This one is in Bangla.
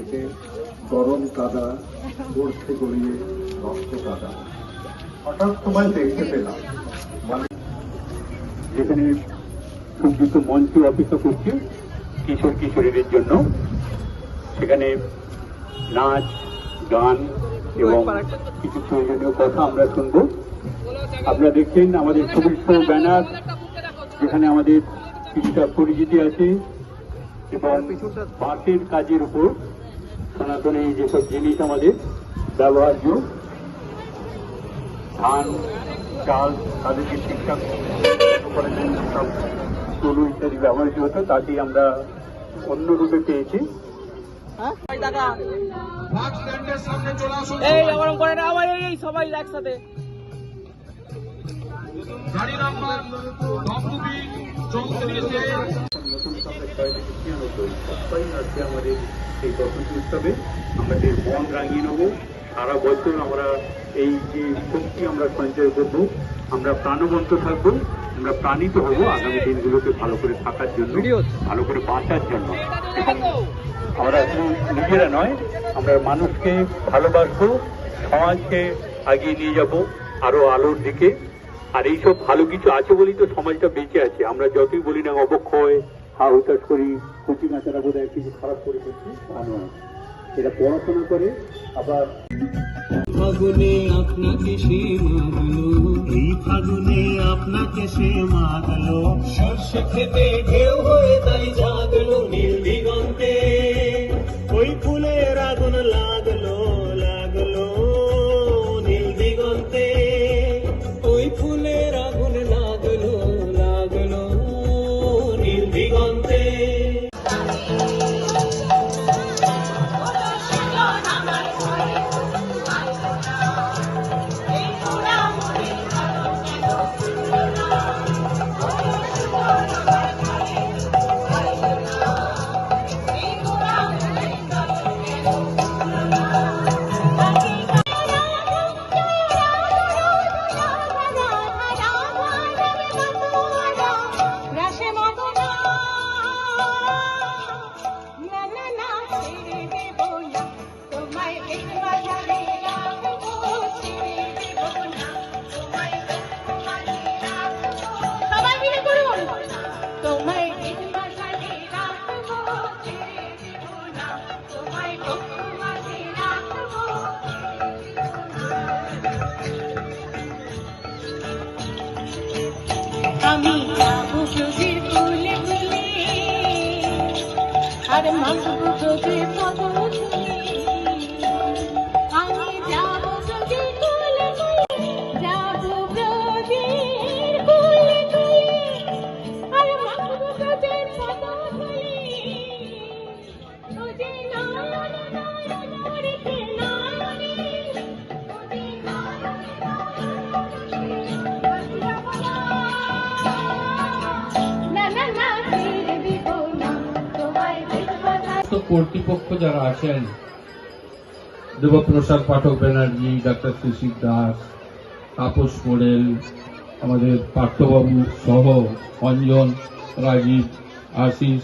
থেকে গরম কাদা পড়ছে গড়িয়ে রক্ত কাদা। হঠাৎ সময় দেখতে পেলাম। মানে যেখানে সংযুক্ত মঞ্চ অপেক্ষা করছে কিশোর কিশোরীদের জন্য। সেখানে নাচ, গান এবং কিছু প্রয়োজনীয় কথা আমরা শুনব। আপনারা দেখছেন আমাদের ছবির শো ব্যানার, যেখানে আমাদের কিছুটা পরিচিতি আছে এবং বাঁশের কাজের উপর সনাতনী যেসব জিনিস আমাদের ব্যবহার্য ধান চাল তাদেরকে ঠিকঠাক করার জন্য সব তলু ইত্যাদি ব্যবহৃত হতো তাতেই আমরা অন্য রূপে পেয়েছি। সবাই একসাথে। গাড়ি নাম্বার চৌত্রিশে আমাদের এই বসন্ত উৎসবে আমাদের মন রাঙিয়ে নেব সারা বছর আমরা এই যে শক্তি আমরা সঞ্চয় করব আমরা প্রাণবন্ত থাকব আমরা প্রাণিত হব আগামী দিনগুলোকে ভালো করে থাকার জন্য ভালো করে বাঁচার জন্য আমরা শুধু নিজেরা নয় আমরা মানুষকে ভালোবাসবো সমাজকে আগিয়ে নিয়ে যাব আরও আলোর দিকে আর এইসব ভালো কিছু আছে বলেই তো সমাজটা বেঁচে আছে আমরা যতই বলি না অবক্ষয় হা হুতাশ করি কচি কাঁচারা বোধ হয় কিছু খারাপ করে করছি তা নয়। এরা পড়াশোনা করে আবার ফাগুনে আপনাকে সে মাগলো। এই ফাগুনে আপনাকে সে মাগলো। সর্ষে খেতে ঢেউ হয়ে তাই জাগলো নীল দিগন্তে। আমি যাব ব্রজের ফুলে ফুলে। আর ব্রজের পদল সমস্ত কর্তৃপক্ষ যারা আছেন, দেবপ্রসাদ পাঠক ব্যানার্জি, ডাক্তার সুশীল দাস, তাপস মোড়েল, আমাদের পার্থবাবু সহ অঞ্জন, রাজীব, আশিস